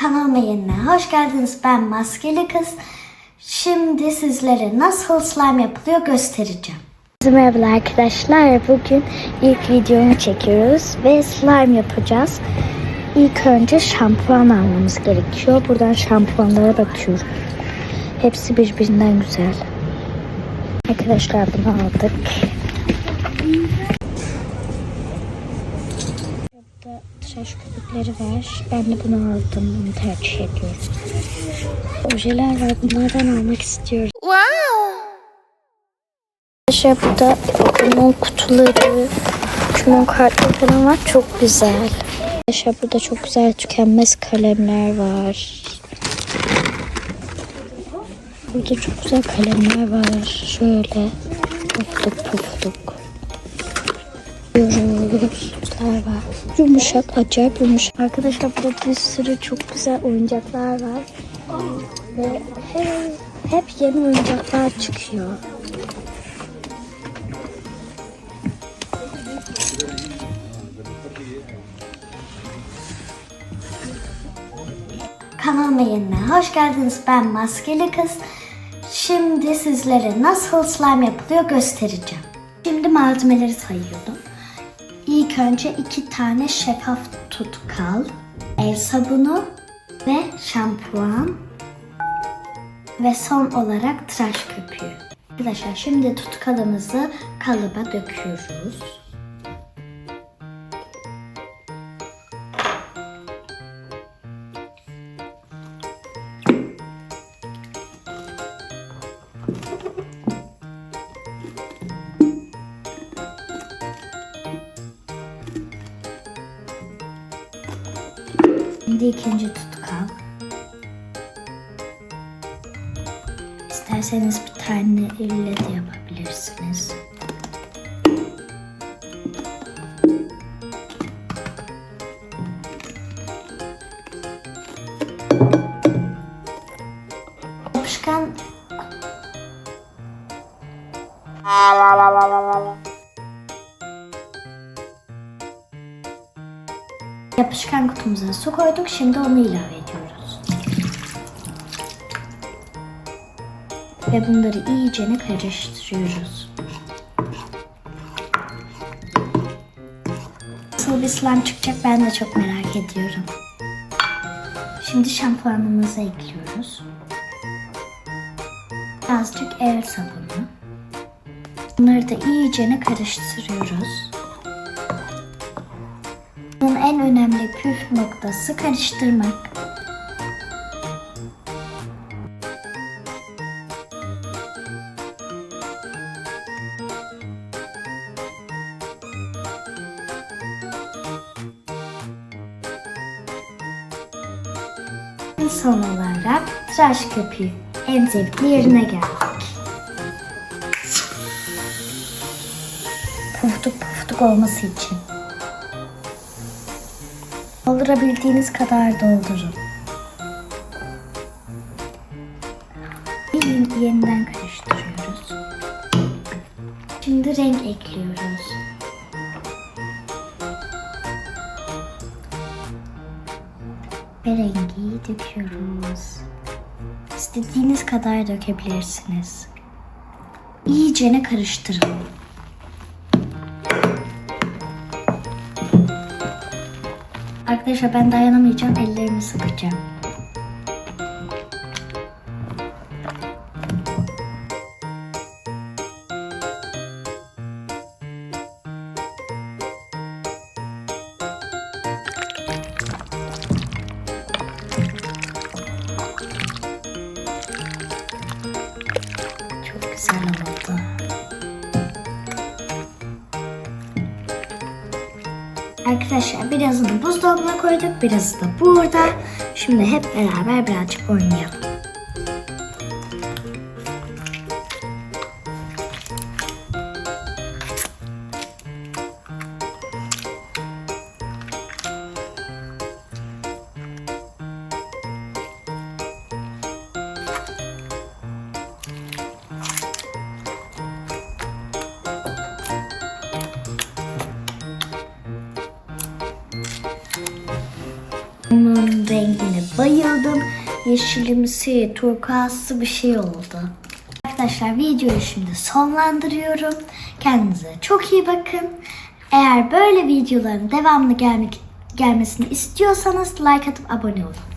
Kanalıma yeniden hoş geldiniz. Ben Maskeli Kız. Şimdi sizlere nasıl slime yapılıyor göstereceğim. Merhaba arkadaşlar. Bugün ilk videomu çekiyoruz ve slime yapacağız. İlk önce şampuan almamız gerekiyor. Buradan şampuanlara bakıyorum. Hepsi birbirinden güzel. Arkadaşlar bunu aldık. Burada tıraş köpükleri var. Ben de bunu aldım. Bunu tercih ediyorum. Ojeler var. Bunlardan almak istiyorum. Arkadaşlar burada okuma kutuları, okuma kartları falan var. Çok güzel. Arkadaşlar burada çok güzel tükenmez kalemler var. Burada çok güzel kalemler var. Şöyle pufluk pufluk. Var. Yumuşak, acayip yumuşak. Arkadaşlar burada bir sürü çok güzel oyuncaklar var. Ve hep, hep yeni oyuncaklar çıkıyor. Kanalıma yeniden hoş geldiniz. Ben Maskeli Kız. Şimdi sizlere nasıl slime yapılıyor göstereceğim. Şimdi malzemeleri sayıyordum. İlk önce iki tane şeffaf tutkal, el sabunu ve şampuan ve son olarak tıraş köpüğü. Arkadaşlar şimdi tutkalımızı kalıba döküyoruz. Şimdi ikinci tutkal. İsterseniz bir tane elle de yapabilirsiniz. Yapışkan Yapışkan kutumuza su koyduk. Şimdi onu ilave ediyoruz. Ve bunları iyicene karıştırıyoruz. Nasıl bir slime çıkacak ben de çok merak ediyorum. Şimdi şampuanımızı ekliyoruz. Azıcık el sabunu. Bunları da iyicene karıştırıyoruz. En önemli püf noktası karıştırmak. Son olarak tıraş köpüğü en zevkli yerine geldik. Puftuk puftuk olması için. Doldurabildiğiniz kadar doldurun. Yeniden karıştırıyoruz. Şimdi renk ekliyoruz. Ve rengi döküyoruz. İstediğiniz kadar dökebilirsiniz. İyicene karıştırın. Arkadaşlar ben dayanamayacağım. Ellerimi sıkacağım. Arkadaşlar birazını buzdolabına koyduk, birazı da burada. Şimdi hep beraber birazcık oynayalım. Bunun rengini bayıldım. Yeşilimsi, turkuazlı bir şey oldu. Arkadaşlar videoyu şimdi sonlandırıyorum. Kendinize çok iyi bakın. Eğer böyle videoların devamlı gelmek gelmesini istiyorsanız like atıp abone olun.